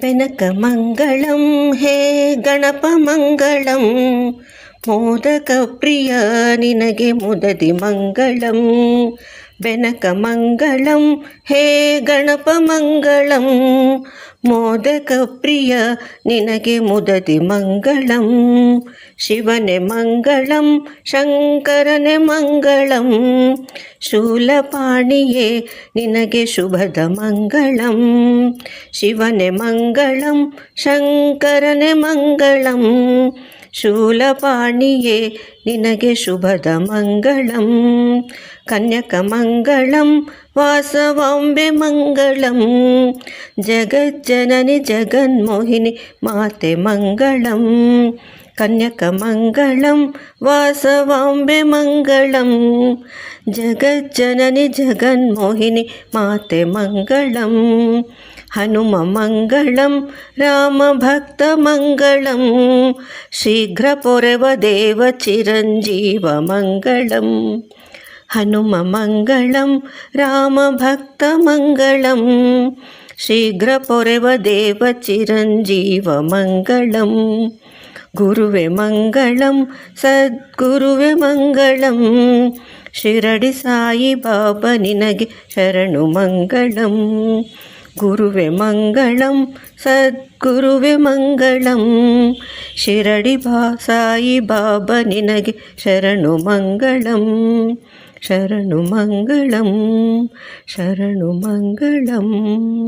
ಬೆನಕ ಮಂಗಳಂ ಹೇ ಗಣಪ ಮಂಗಳಂ ಮೋದಕ ಪ್ರಿಯ ನಿನಗೆ ಮುದದಿ ಮಂಗಳಂ ಬೆನಕ ಮಂಗಳಂ ಹೇ ಗಣಪ ಮಂಗಳಂ ಮೋದಕ ಪ್ರಿಯ, ನಿನಗೆ ಮುದದಿ ಮಂಗಳಂ. ಶಿವನೆ ಮಂಗಳಂ, ಶಂಕರನೆ ಮಂಗಳಂ. ಶೂಲಪಾಣಿಯೇ, ನಿನಗೆ ಶುಭದ ಮಂಗಳಂ. ಶಿವನೆ ಮಂಗಳಂ, ಶಂಕರನೆ ಮಂಗಳಂ. ಶೂಲಪಾಣಿಯೇ ನಿನಗೆ ಶುಭದ ಮಂಗಳಂ ಕನ್ಯಕ ಮಂಗಳಂ ವಾಸವಾಂಬೆ ಮಂಗಳಂ ಜಗಜ್ಜನನಿ ಜಗನ್ಮೋಹಿನಿ ಮಾತೆ ಮಂಗಳಂ కన్యకమంగళం వాసవాంబె మంగళం. జగజ్జనని జగన్మోహిని మాతె మంగళం. హనుమ మంగళం రామభక్త మంగళం. శీఘ్రపొరవ దేవ చిరంజీవ మంగళం. హనుమ మంగళం రామభక్త మంగళం. శీఘ్రపొరవ దేవ చిరంజీవ మంగళం. ದೇವ ಚಿರಂಜೀವ ಮಂಗಳಂ ಗುರುವೆ ಮಂಗಳಂ ಸದ್ಗುರುವೆ ಮಂಗಳಂ ಶಿರಡಿ ಸಾಯಿ ಬಾಬಾ ನಿನಗೆ ಶರಣು ಮಂಗಳಂ ಗುರುವೆ ಮಂಗಳಂ ಸದ್ಗುರುವೆ ಮಂಗಳಂ ಶಿರಡಿ ಬಾ ಸಾಯಿ ಬಾಬಾ ನಿನಗೆ ಶರಣು ಮಂಗಳಂ ಶರಣು ಮಂಗಳಂ ಶರಣು ಮಂಗಳಂ